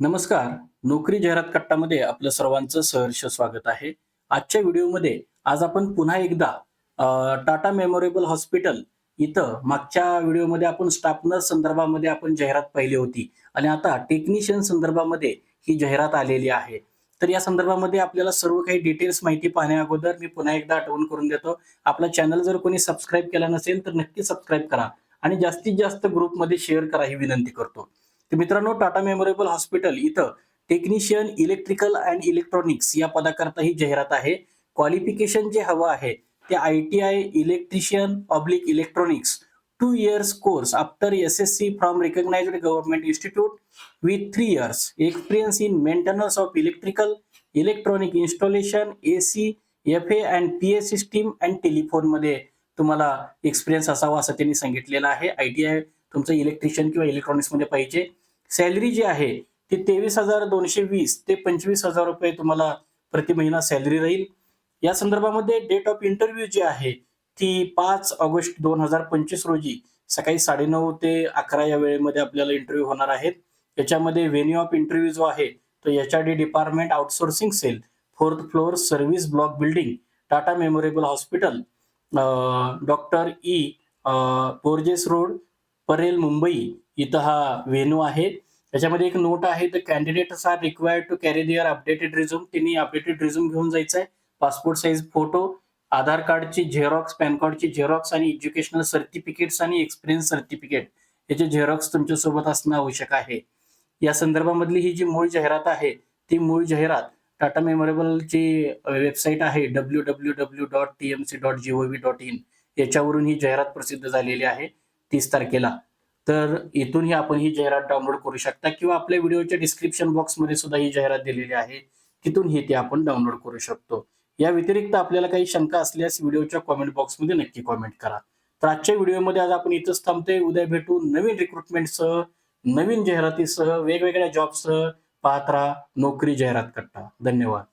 नमस्कार. नोकरी जाहिरात कट्टामध्ये आपलं सर्वांचं सहर्ष स्वागत आहे. आजच्या व्हिडिओमध्ये आज आपण पुन्हा एकदा टाटा मेमोरेबल हॉस्पिटल इथं मागच्या व्हिडिओमध्ये आपण स्टाफ नर्स संदर्भामध्ये आपण जाहिरात पाहिली होती. आणि आता टेक्निशियन संदर्भामध्ये ही जाहिरात आलेली आहे. तर या संदर्भामध्ये आपल्याला सर्व काही डिटेल्स माहिती पाहण्या अगोदर मी पुन्हा एकदा आठवण करून देतो. आपला चॅनल जर कोणी सबस्क्राईब केला नसेल तर नक्की सबस्क्राईब करा. आणि जास्तीत जास्त ग्रुपमध्ये शेअर करा ही विनंती करतो. तर मित्रांनो टाटा मेमोरेबल हॉस्पिटल इथं टेक्निशियन इलेक्ट्रिकल अँड इलेक्ट्रॉनिक्स या पदाकरता ही जाहिरात आहे. क्वालिफिकेशन जे हवं आहे ते I T I electrician public electronics two years course after S S C from recognised government institute with three years experience in maintenance of electrical electronic installation A C F A and P A system and टेलिफोनमध्ये तुम्हाला experience असावा असं त्यांनी सांगितलेलं आहे. I T I तुमचं electrician किंवा इलेक्ट्रॉनिक्समध्ये पाहिजे. सॅलरी जी आहे ती तेवीस हजार दोनशे वीस ते पंचवीस हजार रुपये तुम्हाला प्रति महिना सॅलरी राहील. या संदर्भामध्ये डेट ऑफ इंटरव्ह्यू जी आहे ती पाच ऑगस्ट दोन हजार पंचवीस रोजी सकाळी साडेनऊ ते अकरा या वेळेमध्ये आपल्याला इंटरव्ह्यू होणार आहेत. याच्यामध्ये व्हेन्यू ऑफ इंटरव्ह्यू जो आहे तो H R D department outsourcing cell fourth floor service block building Tata memorable hospital doctor E Borges road Parel Mumbai इथं हा वेन्यू आहे. त्याच्यामध्ये एक नोट आहे the candidates are required to carry their updated resume त्यांनी updated resume घेऊन जायचं आहे पासपोर्ट साईज फोटो आधार कार्डची झेरॉक्स पॅन कार्डची झेरॉक्स आणि एज्युकेशनल सर्टिफिकेट्स आणि एक्सपिरियन्स सर्टिफिकेट याचे झेरॉक्स तुमच्यासोबत असणं आवश्यक आहे. या संदर्भामधली ही जी मूळ जाहिरात आहे ती मूळ जाहिरात टाटा मेमोरेबलची वेबसाईट आहे W W W dot T M C dot G O V dot in याच्यावरून ही जाहिरात प्रसिद्ध झालेली आहे तीस तारखेला. तर इथूनही आपण ही जाहिरात डाउनलोड करू शकता किंवा आपल्या व्हिडिओच्या डिस्क्रिप्शन बॉक्समध्ये सुद्धा ही जाहिरात दिलेली आहे. तिथून ही ती आपण डाउनलोड करू शकतो. या व्यतिरिक्त आपल्याला काही शंका असल्यास व्हिडिओच्या कॉमेंट बॉक्समध्ये नक्की कॉमेंट करा. तर आजच्या व्हिडिओमध्ये आज आपण इथंच थांबतोय. उद्या भेटू नवीन रिक्रुटमेंटसह नवीन जाहिरातीसह वेगवेगळ्या जॉबसह पाहत राहा नोकरी जाहिरात कट्टा धन्यवाद.